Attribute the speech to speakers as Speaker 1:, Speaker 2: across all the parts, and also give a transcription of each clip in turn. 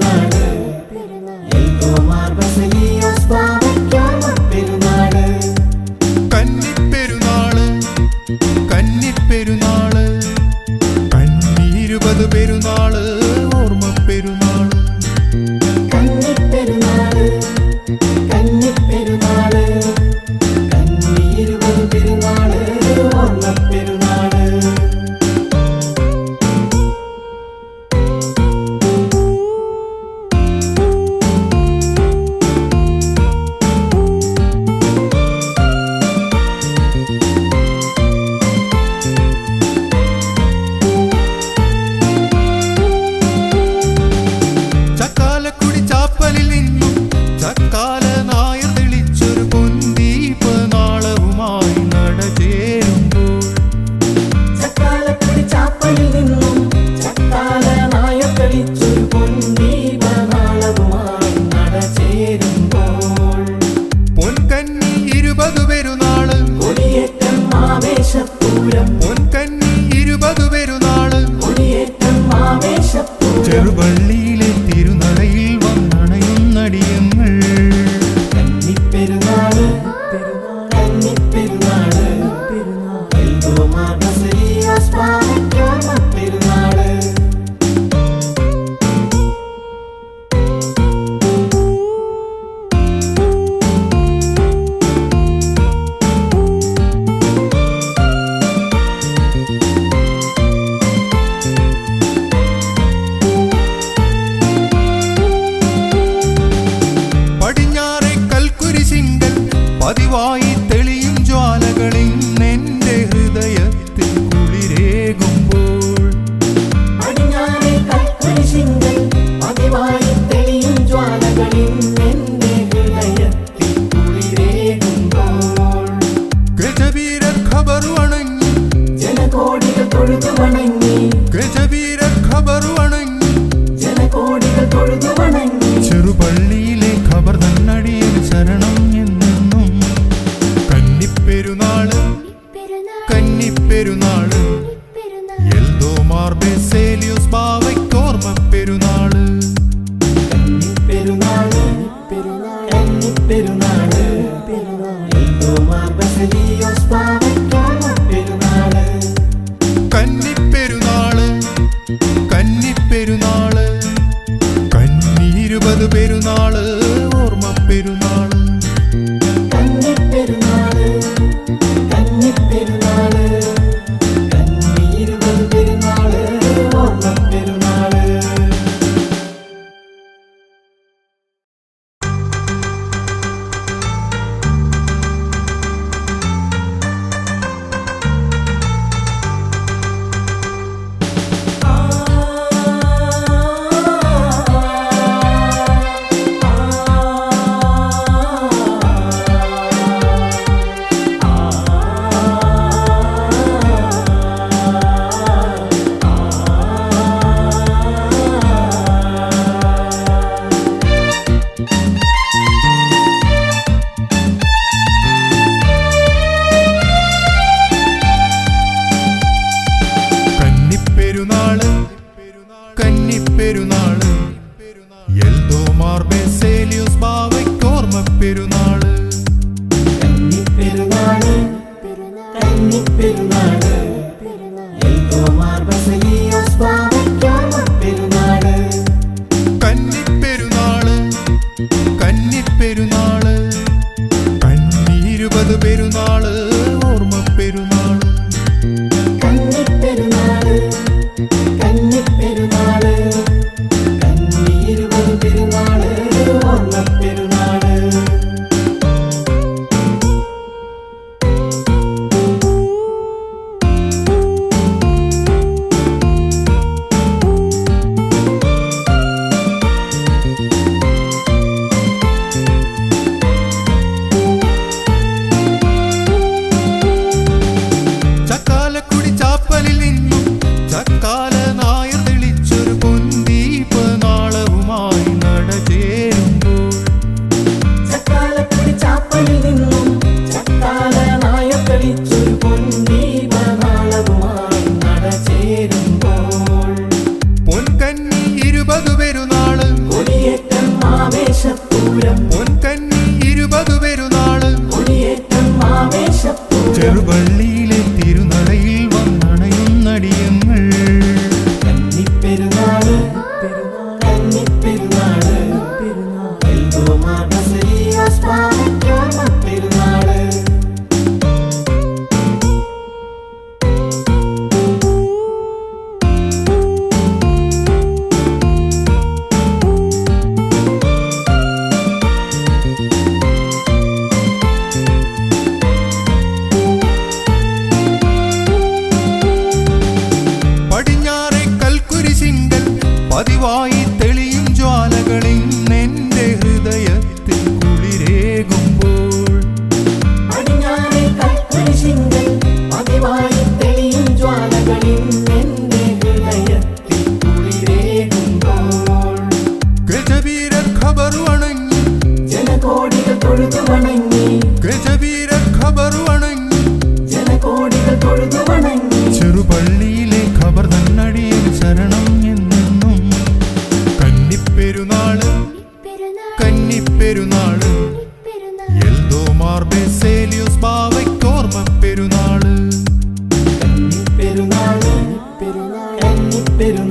Speaker 1: திருநாடு எல்கோமார் பசலே
Speaker 2: ജനകോടികൾ തൊഴുതു വണങ്ങി.
Speaker 1: ഗജവീരർ ഖബർ വണങ്ങി.
Speaker 2: ജനകോടികൾ തൊഴുതു വണങ്ങി.
Speaker 1: ചെറുപള്ളിയിലെ ഖബർ നന്നടിയിൽ ശരണം എന്നെന്നും.
Speaker 2: കന്നിപ്പെരുന്നാൾ കന്നിപ്പെരുന്നാൾ എൽദോമാർ ബെസേലിയസ്
Speaker 1: ബാവയ്ക്കോർമ്മ പെരുന്നാൾ. പെരുന്നാൾ പെരുന്നാൾ
Speaker 2: പെരുന്നാൾ പെരുന്നാൾ എൽദോമാർ ബെസേലിയസ് ബാവ പെരുന്നാൾ പെരുന്നാൾ. പെരുന്നാൾ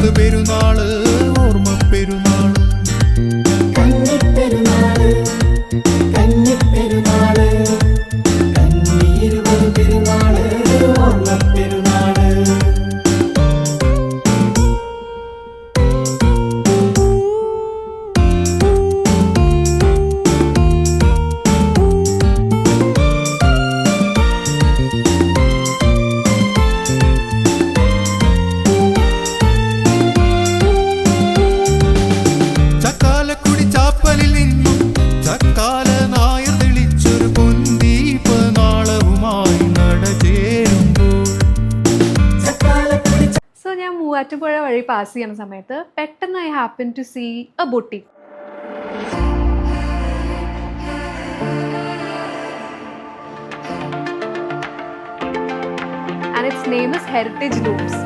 Speaker 2: പെരുന്നാൾ.
Speaker 3: പാസ് ചെയ്യുന്ന സമയത്ത് പെട്ടെന്ന് I happen to see a boutique and heritage looms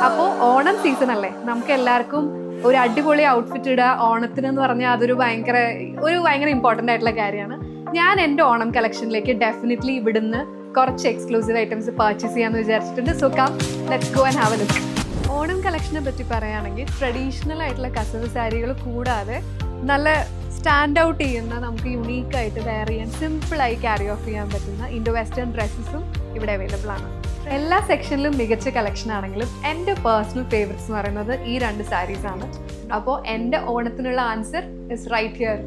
Speaker 3: അപ്പോൾ ഓണം സീസൺ അല്ലേ? നമുക്ക് എല്ലാവർക്കും ഒരു അടിപൊളി ഔട്ട്ഫിറ്റ് ഇടുക ഓണത്തിന് എന്ന് പറഞ്ഞാൽ അതൊരു ഭയങ്കര ഒരു ഭയങ്കര ഇമ്പോർട്ടന്റ് ആയിട്ടുള്ള കാര്യമാണ്. ഞാൻ എന്റെ ഓണം കളക്ഷനിലേക്ക് ഡെഫിനറ്റ്ലി ഇവിടുന്ന് കുറച്ച് എക്സ്ക്ലൂസീവ് ഐറ്റംസ് പർച്ചേസ് ചെയ്യാമെന്ന് വിചാരിച്ചിട്ടുണ്ട്. So come let's go and have a look Onam കളക്ഷനെ പറ്റി പറയുകയാണെങ്കിൽ ട്രഡീഷണൽ ആയിട്ടുള്ള കസവ് സാരികൾ കൂടാതെ നല്ല സ്റ്റാൻഡ് ഔട്ട് ചെയ്യുന്ന നമുക്ക് യുണീക്ക് ആയിട്ട് വെയർ ചെയ്യാൻ സിമ്പിളായി ക്യാരി ഓഫ് ചെയ്യാൻ പറ്റുന്ന ഇൻഡോ വെസ്റ്റേൺ ഡ്രസ്സസും ഇവിടെ അവൈലബിൾ ആണ്. എല്ലാ സെക്ഷനിലും മികച്ച കളക്ഷൻ ആണെങ്കിലും എന്റെ പേഴ്സണൽ ഫേവറേറ്റ്സ് എന്ന് പറയുന്നത് ഈ രണ്ട് സാരീസ് ആണ്. അപ്പോൾ എന്റെ ഓണത്തിനുള്ള ആൻസർ ഇസ് റൈറ്റ് ഹിയർ